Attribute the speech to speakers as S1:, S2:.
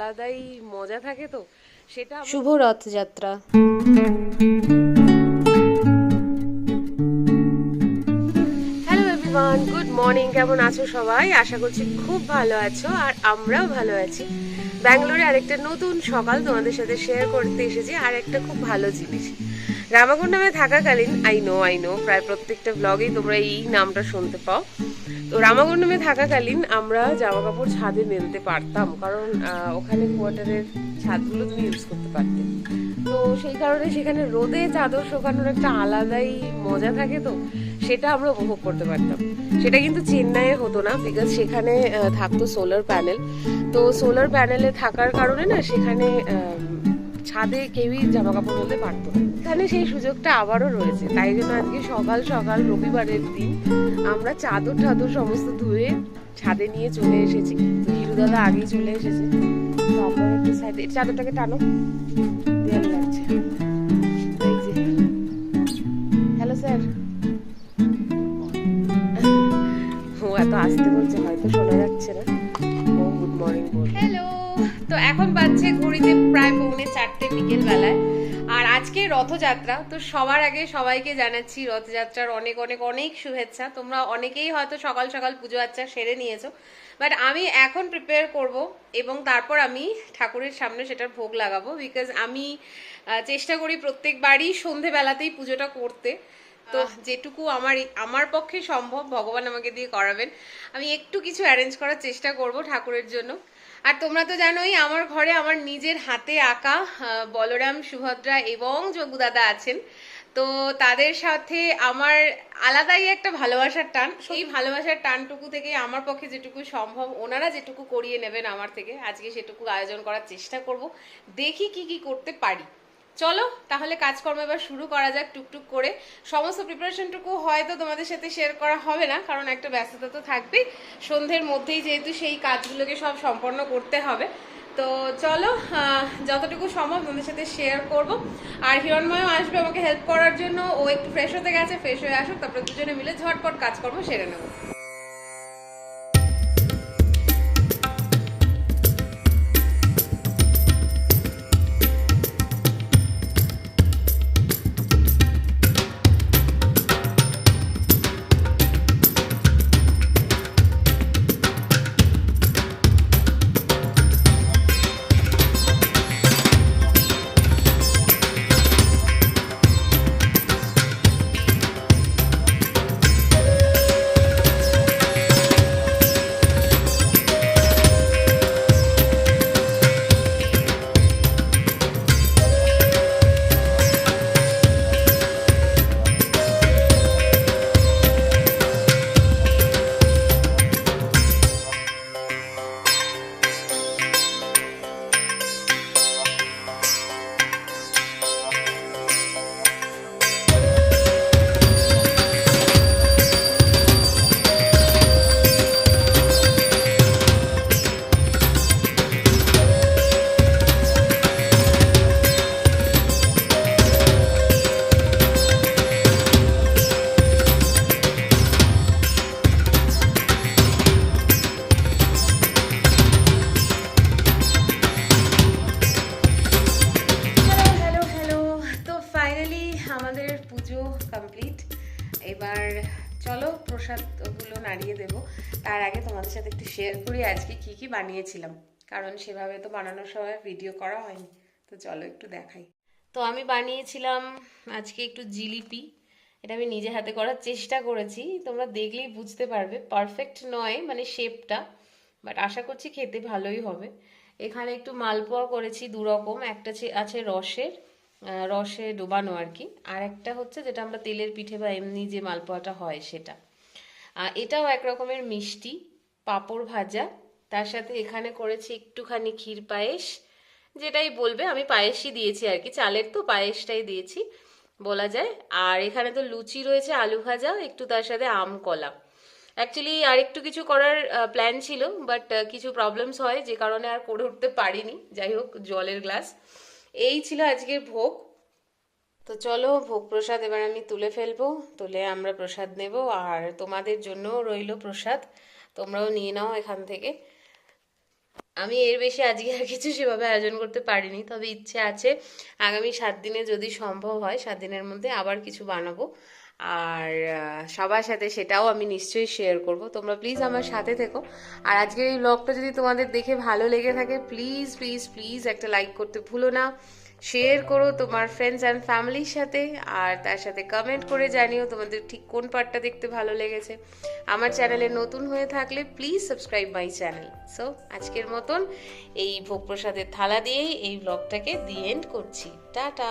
S1: আলাদাই মজা থাকে তো সেটা
S2: শুভ রথযাত্রা।
S1: এভরিওয়ান গুড মর্নিং কেমন আছো সবাই? আশা করছি খুব ভালো আছো আর আমরাও ভালো আছি। ব্যাঙ্গালোরে আরেকটা নতুন সকাল তোমাদের সাথে শেয়ার করতে এসেছি আর একটা খুব ভালো জিনিস। রামাগুন্ডামে থাকাকালীন আই নো আই নো প্রায় প্রত্যেকটা ব্লগেই তোমরা এই নামটা শুনতে পাও। তো রামাগুন্ডামে থাকাকালীন আমরা জামা কাপড় ছাদে মেলতে পারতাম, কারণ ওখানে কোয়ার্টারের ছাদগুলো তুমি ইউজ করতে পারতে। তো সেই কারণে সেখানে রোদে চাদর শোকানোর একটা আলাদাই মজা থাকে তো, সেটা আমরা উপভোগ করতে পারতাম। সেটা কিন্তু চেন্নাইয়ে হতো না বিকজ সেখানে থাকতো সোলার প্যানেল তো সোলার প্যানেলে থাকার কারণে না, সেখানে ছাদে কেউই জামা কাপড় বলতে পারতো না। এখানে সেই সুযোগটা আবারও রয়েছে। তাই জন্য আজকে সকাল সকাল রবিবারের দিন আমরা চাদর টাদর সমস্ত ধুয়ে ছাদে নিয়ে চলে এসেছি। হিরু দাদা আগেই চলে এসেছে। আমরা একটু চাদরটাকে টানো। দেয়াল হ্যালো স্যার ও এত আসতে বলছে, হয়তো শোনা যাচ্ছে না। গুড মর্নিং হ্যালো তো এখন বাজছে ঘড়িতে রথযাত্রা। তো সবার আগে সবাইকে জানাচ্ছি রথযাত্রার অনেক অনেক অনেক শুভেচ্ছা। তোমরা অনেকেই হয়তো সকাল সকাল পুজো আচ্চা সেরে নিয়েছো। বাট আমি এখন প্রিপেয়ার করব এবং তারপর আমি ঠাকুরের সামনে সেটার ভোগ লাগাবো বিকজ আমি চেষ্টা করি প্রত্যেকবারই সন্ধেবেলাতেই পুজোটা করতে। তো যেটুকু আমার আমার পক্ষে সম্ভব ভগবান আমাকে দিয়ে করাবেন। আমি একটু কিছু অ্যারেঞ্জ করার চেষ্টা করব ঠাকুরের জন্য। আর তোমরা তো জানোই আমার ঘরে আমার নিজের হাতে আঁকা বলরাম সুভদ্রা এবং যোগুদাদা আছেন। তো তাদের সাথে আমার আলাদাই একটা ভালোবাসার টান। সেই ভালোবাসার টানটুকু থেকে আমার পক্ষে যেটুকু সম্ভব ওনারা যেটুকু করিয়ে নেবেন আমার থেকে আজকে সেটুকু আয়োজন করার চেষ্টা করব। দেখি কি কি করতে পারি। চলো, তাহলে কাজকর্ম এবার শুরু করা যাক টুকটুক করে। সমস্ত প্রিপারেশনটুকু হয়তো তোমাদের সাথে শেয়ার করা হবে না, কারণ একটা ব্যস্ততা তো থাকবেই। সন্ধ্যের মধ্যেই যেহেতু সেই কাজগুলোকে সব সম্পন্ন করতে হবে। তো চলো যতটুকু সম্ভব তোমাদের সাথে শেয়ার করব। আর হিরণময়ও আসবে আমাকে হেল্প করার জন্য। ও একটু ফ্রেশ হতে গেছে ফ্রেশ হয়ে আসুক, তারপরে দুজনে মিলে ঝটপট কাজকর্ম সেরে নেব। পুজো কমপ্লিট এবার চলো প্রসাদগুলো নাড়িয়ে দেব। তার আগে তোমাদের সাথে একটু শেয়ার করি আজকে কি কি বানিয়েছিলাম। কারণ সেভাবে তো বানানোর সময় ভিডিও করা হয়নি। তো চলো একটু দেখাই। তো আমি বানিয়েছিলাম আজকে একটু জিলিপি। এটা আমি নিজে হাতে করার চেষ্টা করেছি। তোমরা দেখলেই বুঝতে পারবে। পারফেক্ট নয় মানে শেপটা বাট আশা করছি খেতে ভালোই হবে। এখানে একটু মালপোয়া করেছি দু রকম একটা আছে রসের। রসে ডোবানো আর কি আর একটা হচ্ছে যেটা আমরা তেলের পিঠে বা এমনি যে মালপোয়াটা হয় সেটা। এটাও এক রকমের মিষ্টি, পাঁপড় ভাজা। তার সাথে এখানে করেছি একটুখানি ক্ষীর পায়েস, যেটাই বলবে, আমি পায়েসই দিয়েছি আর কি চালের তো পায়েসটাই দিয়েছি, বলা যায়। আর এখানে তো লুচি রয়েছে, আলু ভাজা, একটু তার সাথে আম, কলা। অ্যাকচুয়ালি আর একটু কিছু করার প্ল্যান ছিল বাট কিছু প্রবলেমস হয়, যে কারণে আর করে উঠতে পারিনি। যাই হোক, জলের গ্লাস এই ছিল আজকের ভোগ। তো চলো, ভোগ প্রসাদ এবার আমি তুলে ফেলব, তুলে আমরা প্রসাদ নেব, আর তোমাদের জন্য রইল প্রসাদ, তোমরাও নিয়ে নাও এখান থেকে। আমি এর বেশি আজকে আর কিছু সেভাবে আয়োজন করতে পারিনি, তবে ইচ্ছে আছে, আগামী সাত দিনে যদি সম্ভব হয়, সাত দিনের মধ্যে আবার কিছু বানাবো। আর সবার সাথে সেটাও আমি নিশ্চয়ই শেয়ার করব। তোমরা প্লিজ আমার সাথে থেকো। আর আজকের এই ব্লগটা যদি তোমাদের দেখে ভালো লেগে থাকে প্লিজ প্লিজ প্লিজ একটা লাইক করতে ভুলো না। শেয়ার করো তোমার ফ্রেন্ডস অ্যান্ড ফ্যামিলির সাথে, আর তার সাথে কমেন্ট করে জানিও তোমাদের ঠিক কোন পার্টটা দেখতে ভালো লেগেছে। আমার চ্যানেলে নতুন হয়ে থাকলে please subscribe my channel so আজকের মতন এই ভোগ প্রসাদের থালা দিয়েই এই ব্লগটাকে দি এন্ড করছি। টাটা!